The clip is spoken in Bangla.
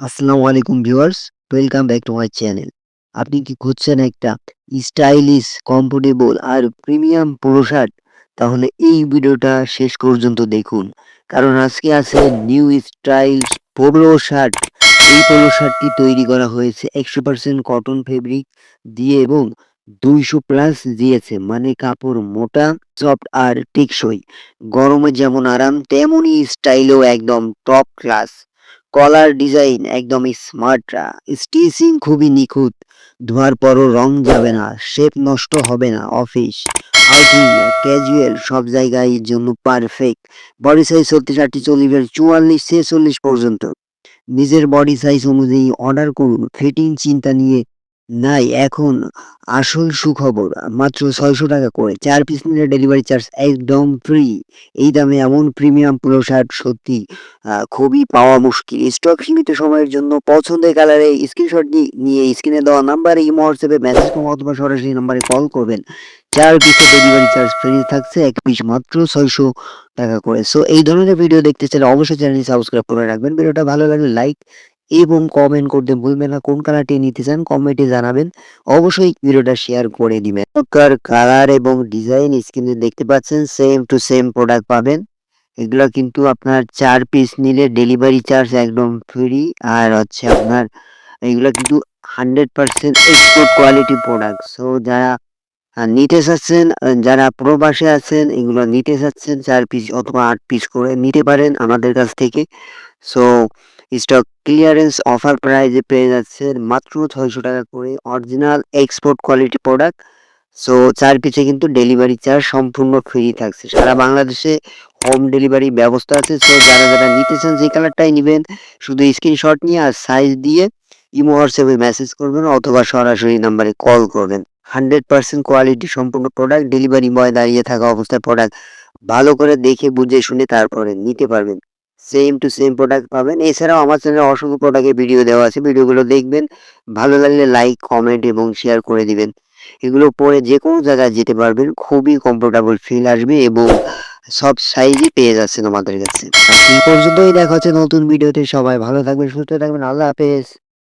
আসসালামু আলাইকুম viewers, welcome back to my channel. আপনি কি খুঁজছেন একটা স্টাইলিশ, কমফোর্টেবল আর প্রিমিয়াম শার্ট? তাহলে এই ভিডিওটা শেষ পর্যন্ত দেখুন। কারণ আজকে আছে নিউ স্টাইল পোলো শার্ট। এই পোলো শার্টটি তৈরি করা হয়েছে একশো পার্সেন্ট কটন ফেব্রিক দিয়ে এবং দুইশো প্লাস দিয়েছে মানে কাপড় মোটা, সফট আর টেকসই। গরমে যেমন আরাম, তেমনই স্টাইলও একদম টপ ক্লাস কলার ডিজাইন একদম স্মার্ট স্টিচিং খুবই নিখুঁত। ধোয়ার পরও রং যাবে না শেপ নষ্ট হবে না অফিস আউটিং ক্যাজুয়াল সব জায়গায় জন্য পারফেক্ট বডি সাইজ ছত্রিশ আটটি চল্লিশ, চুয়াল্লিশ, ছেচল্লিশ পর্যন্ত। নিজের বডি সাইজ অনুযায়ী অর্ডার করুন ফিটিং চিন্তা নিয়ে নাই, এখন আসল সুখবর, মাত্র ছয়শো টাকা করে, চার পিস নিলে ডেলিভারি চার্জ একদম ফ্রি এই দামে এমন প্রিমিয়াম পুরো শার্ট সত্যি খুবই পাওয়া মুশকিল। স্টক সীমিত সময়ের জন্য পছন্দের কালারে স্ক্রিনশট নিয়ে স্ক্রিনে দেওয়া নাম্বারে ইমো হোয়াটসঅ্যাপে মেসেজ করুন অথবা সরাসরি নাম্বারে কল করবেন। চার পিসের ডেলিভারি চার্জ ফ্রি থাকছে, এক পিস মাত্র ছয়শো টাকা করে। সো এই ধরনের ভিডিও দেখতে চাইলে অবশ্যই চ্যানেলটি সাবস্ক্রাইব করে রাখবেন। ভিডিওটা ভালো লাগলে লাইক এবং কমেন্ট করতে ভুলবেন না। কোন কালারটি নিতে চান কমেন্টে জানাবেন। অবশ্যই ভিডিওটা শেয়ার করে দিবেন। কার কালার এবং ডিজাইন স্ক্রিনে দেখতে পাচ্ছেন সেম টু সেম প্রোডাক্ট পাবেন। এগুলো কিন্তু আপনার চার পিস নিলে ডেলিভারি চার্জ একদম ফ্রি আর হচ্ছে আপনার, এগুলো কিন্তু hundred percent export quality product so যারা নিতে চাচ্ছেন যারা প্রবাসে আছেন, এগুলো নিতে চাচ্ছেন, চার পিস অথবা আট পিস করে নিতে পারেন আমাদের কাছ থেকে। সো স্টক ক্লিয়ারেন্স অফার প্রাইজে পেয়ে যাচ্ছেন মাত্র ছয়শো টাকা করে original export quality product so চার পিসে কিন্তু ডেলিভারি চার্জ সম্পূর্ণ ফ্রি থাকছে। সারা বাংলাদেশে হোম ডেলিভারি ব্যবস্থা আছে। সো যারা যারা নিতে চান যে কালারটাই নেবেন, শুধু স্ক্রিনশট নিয়ে আর সাইজ দিয়ে ইমো হোয়াটসঅ্যাপে মেসেজ করবেন অথবা সরাসরি নাম্বারে কল করবেন। হান্ড্রেড পার্সেন্ট কোয়ালিটি সম্পূর্ণ প্রোডাক্ট, ডেলিভারি বয় দাঁড়িয়ে থাকা অবস্থায় প্রোডাক্ট ভালো করে দেখে বুঝে শুনে তারপরে নিতে পারবেন। সেম টু সেম প্রোডাক্ট পাবেন। এছাড়াও আমার চ্যানেলে অসংখ্য প্রোডাক্টের ভিডিও দেওয়া আছে। ভিডিওগুলো দেখবেন। ভালো লাগলে লাইক, কমেন্ট এবং শেয়ার করে দিবেন। এগুলো পরে যে কোনো জায়গায় যেতে পারবেন। খুবই কমফোর্টেবল ফিল আসবে এবং সব সাইজই পেয়ে যাচ্ছেন আমাদের কাছে। এই পর্যন্তই। দেখা হচ্ছে নতুন ভিডিওতে। সবাই ভালো থাকবেন, সুস্থ থাকবেন। আল্লাহ হাফেজ।